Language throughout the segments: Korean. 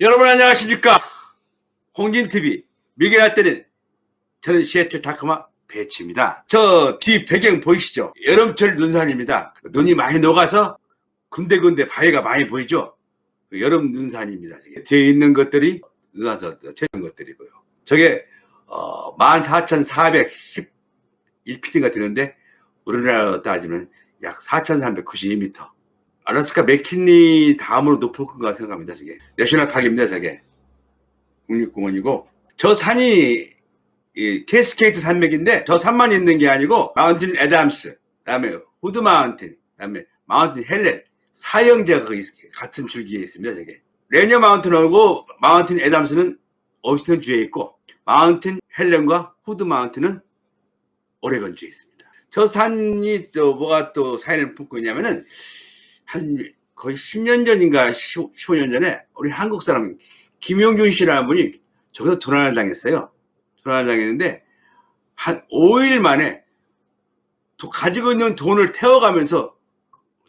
여러분 안녕하십니까? 홍진TV 미개할 때는 저는 시애틀 다크마 배치입니다. 저 뒤 배경 보이시죠? 여름철 눈산입니다. 눈이 많이 녹아서 군데군데 바위가 많이 보이죠? 그 여름 눈산입니다. 뒤에 있는 것들이 눈와서 채는 것들이고요. 저게 어, 14,411피트가 되는데 우리나라로 따지면 약 4,392m 알래스카 맥킨리 다음으로 높을 것가 생각합니다. 저게 내셔널 파크입니다. 저게 국립공원이고 저 산이 이 캐스케이트 산맥인데 저 산만 있는 게 아니고 마운틴 애담스 그다음에 후드 마운틴 그다음에 마운틴 헬렌 사형제가 같은 줄기에 있습니다. 저게 레니어 마운틴하고 마운틴 애담스는 오스틴 주에 있고 마운틴 헬렌과 후드 마운틴은 오레건 주에 있습니다. 저 산이 또 뭐가 또 사연을 품고 있냐면은 한 거의 10년 전인가 15년 전에 우리 한국 사람 김용준 씨라는 분이 저기서 도난을 당했어요. 도난을 당했는데 한 5일 만에 도- 가지고 있는 돈을 태워가면서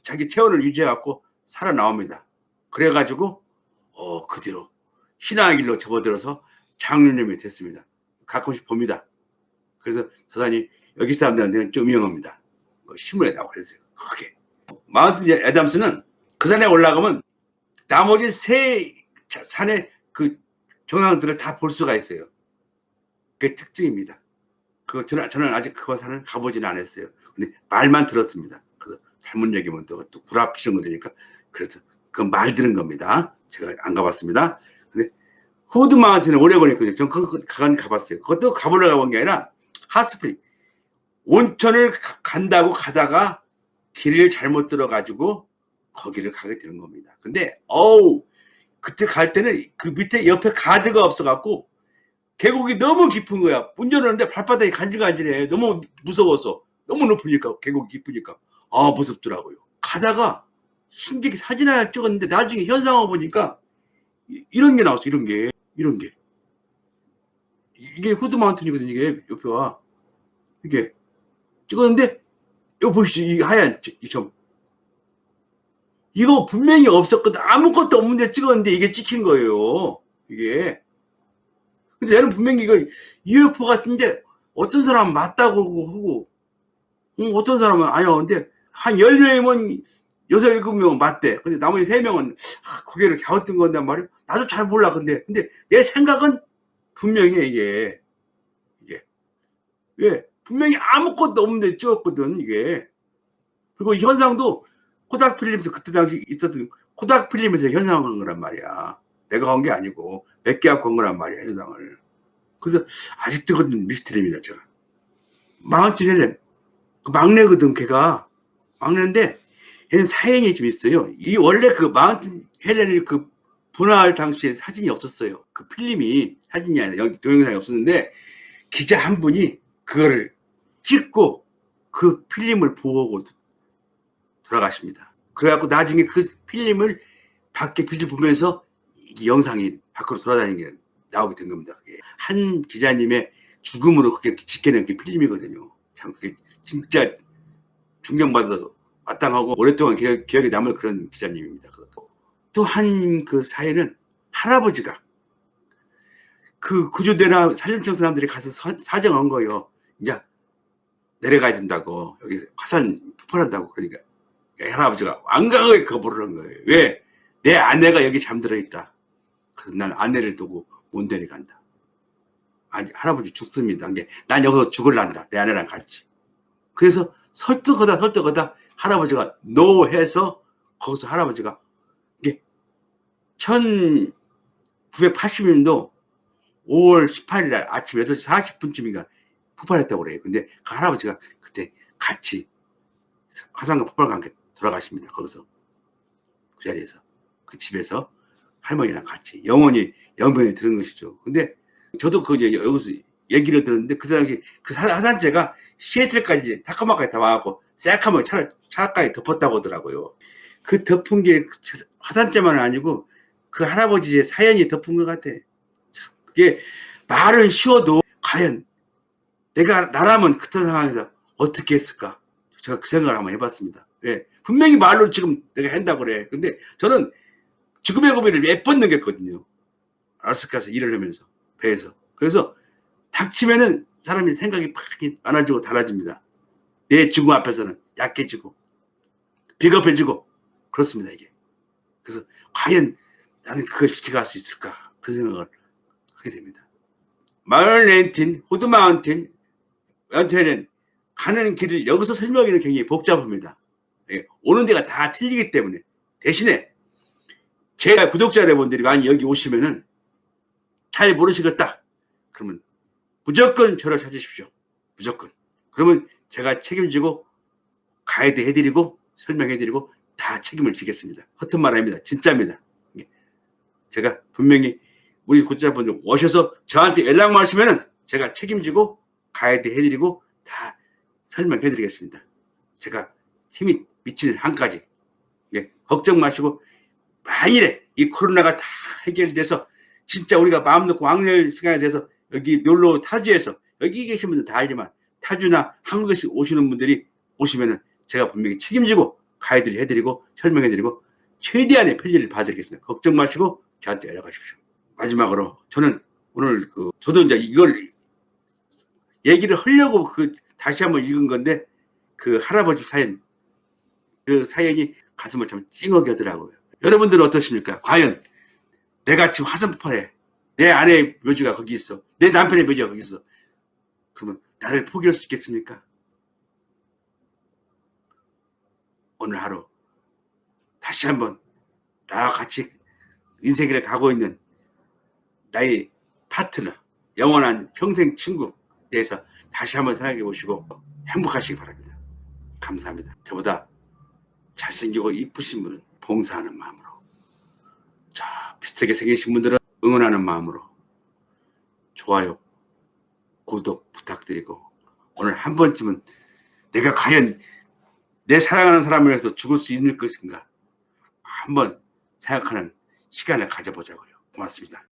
자기 체온을 유지해갖고 살아나옵니다. 그래가지고 어, 그 뒤로 신앙의 길로 접어들어서 장로님이 됐습니다. 가끔씩 봅니다. 그래서 저 산이 여기 사람들한테는 좀 유명합니다. 뭐 신문에 나오고 그랬어요. 크게. 마운틴 애담스는 그 산에 올라가면 나머지 세 자- 산의 그 정상들을 다 볼 수가 있어요. 그게 특징입니다. 그 저는, 저는 아직 그 산을 가보지는 않았어요. 근데 말만 들었습니다. 그래서 잘못 얘기하면 또, 또 구라피시는 거니까 그래서 그 말 들은 겁니다. 제가 안 가봤습니다. 근데 후드 마운틴은 오래 보냈거든요. 전 그거 가, 가봤어요. 그것도 가보려고 가본 게 아니라 핫스프링 온천을 가- 간다고 가다가 길을 잘못 들어가지고 거기를 가게 되는 겁니다. 근데 어우 그때 갈 때는 그 밑에 옆에 가드가 없어갖고 계곡이 너무 깊은 거야. 운전하는데 발바닥이 간질간질해. 너무 무서워서 너무 높으니까 계곡이 깊으니까 아 무섭더라고요. 가다가 신기하게 사진 하나 찍었는데 나중에 현상을 보니까 이- 이런 게 나왔어. 이런 게 이런 게 이게 후드 마운틴이거든요. 이게 옆에가 이게 찍었는데 이거 보시죠. 이 하얀 이 점. 이거 분명히 없었거든. 아무것도 없는데 찍었는데 이게 찍힌 거예요. 이게. 근데 얘는 분명히 이거 UFO 같은데 어떤 사람은 맞다고 하고, 응, 어떤 사람은 아니야. 근데 한 10명이면 6, 7명은 맞대. 근데 나머지 3명은 아, 고개를 갸우뚱 건단 말이야. 나도 잘 몰라. 근데, 근데 내 생각은 분명히 이게, 이게. 왜? 분명히 아무것도 없는데 찍었거든, 이게. 그리고 이 현상도 코닥 필름에서 그때 당시 있었던 코닥 필름에서 현상을 한 거란 말이야. 내가 한 게 아니고 몇 개 갖고 한 거란 말이야, 현상을. 그래서 아직도 그건 미스터리입니다, 제가. 헬렌. 그 막내거든, 걔가. 막내인데 얘는 사연이 좀 있어요. 이 원래 그 마흔 헬렌을 그 분화할 당시에 사진이 없었어요. 그 필름이 사진이 아니라 여기 동영상이 없었는데 기자 한 분이 그거를 찍고 그 필름을 보고 돌아가십니다. 그래갖고 나중에 그 필름을 밖에 빛을 보면서 이 영상이 밖으로 돌아다니는 게 나오게 된 겁니다. 그게 한 기자님의 죽음으로 그게 지켜낸 게 필름이거든요. 참 그게 진짜 존경받아 마땅하고 오랫동안 기억, 기억에 남을 그런 기자님입니다. 또 한 그 사회는 할아버지가 그 구조대나 살림청 사람들이 가서 사, 사정한 거예요. 이제 내려가야 된다고 여기 화산 폭발한다고 그러니까 할아버지가 완강하게 거부를 한 거예요. 왜? 내 아내가 여기 잠들어 있다. 그래서 난 아내를 두고 못 내려간다. 아니 할아버지 죽습니다. 이게 난 여기서 죽을란다. 내 아내랑 같이. 그래서 설득하다 설득하다 할아버지가 노 해서 거기서 할아버지가 이게 1980년도 5월 18일 날 아침 8시 40분쯤인가 폭발했다고 그래요. 근데 그 할아버지가 그때 같이 화산과 폭발과 함께 돌아가십니다. 거기서 그 자리에서 그 집에서 할머니랑 같이 영원히 영변에 들은 것이죠. 근데 저도 그 여기서 얘기를 들었는데 그 당시 그 사- 화산재가 시애틀까지 타카마까지 다 와갖고 셀카만 차를 차까지 덮었다고 하더라고요. 그 덮은 게 화산재만 아니고 그 할아버지의 사연이 덮은 것 같아. 참, 그게 말은 쉬워도 과연 내가 나라면 그때 상황에서 어떻게 했을까? 제가 그 생각을 한번 해봤습니다. 왜? 분명히 말로 지금 내가 한다고 그래. 근데 저는 죽음의 고비를 몇 번 넘겼거든요. 알래스카에서 일을 하면서 배에서 그래서 닥치면은 사람이 생각이 팍 많아지고 달라집니다. 내 죽음 앞에서는 약해지고 비겁해지고 그렇습니다 이게. 그래서 과연 나는 그걸 지켜갈 수 있을까 그 생각을 하게 됩니다. 마을 렌틴, 호드 마운틴, 연태는 가는 길을 여기서 설명하기는 굉장히 복잡합니다. 예, 오는 데가 다 틀리기 때문에 대신에 제가 구독자 여러분들이 많이 여기 오시면은 잘 모르시겠다. 그러면 무조건 저를 찾으십시오. 무조건. 그러면 제가 책임지고 가이드 해드리고 설명해드리고 다 책임을 지겠습니다. 허튼 말 아닙니다. 진짜입니다. 예. 제가 분명히 우리 구독자분들 오셔서 저한테 연락만 하시면은 제가 책임지고 가이드 해드리고 다 설명해드리겠습니다. 제가 힘이 미치는 한까지 예, 걱정 마시고 만일에 이 코로나가 다 해결돼서 진짜 우리가 마음 놓고 왕래할 시간에 대해서 여기 놀러 타주에서 여기 계신 분들 다 알지만 타주나 한국에서 오시는 분들이 오시면은 제가 분명히 책임지고 가이드를 해드리고 설명해드리고 최대한의 편리를 봐드리겠습니다. 걱정 마시고 저한테 연락하십시오. 마지막으로 저는 오늘 그 저도 이제 이걸 얘기를 하려고 그 다시 한번 읽은 건데 그 할아버지 사연 그 사연이 가슴을 참 찡하게 하더라고요. 여러분들은 어떠십니까? 과연 내가 지금 화성포에 내 아내의 묘지가 거기 있어. 내 남편의 묘지가 거기 있어. 그러면 나를 포기할 수 있겠습니까? 오늘 하루 다시 한번 나와 같이 인생을 가고 있는 나의 파트너, 영원한 평생 친구 대해서 다시 한번 생각해 보시고 행복하시기 바랍니다. 감사합니다. 저보다 잘생기고 이쁘신 분은 봉사하는 마음으로 자 비슷하게 생기신 분들은 응원하는 마음으로 좋아요 구독 부탁드리고 오늘 한 번쯤은 내가 과연 내 사랑하는 사람을 위해서 죽을 수 있는 것인가 한번 생각하는 시간을 가져보자고요 고맙습니다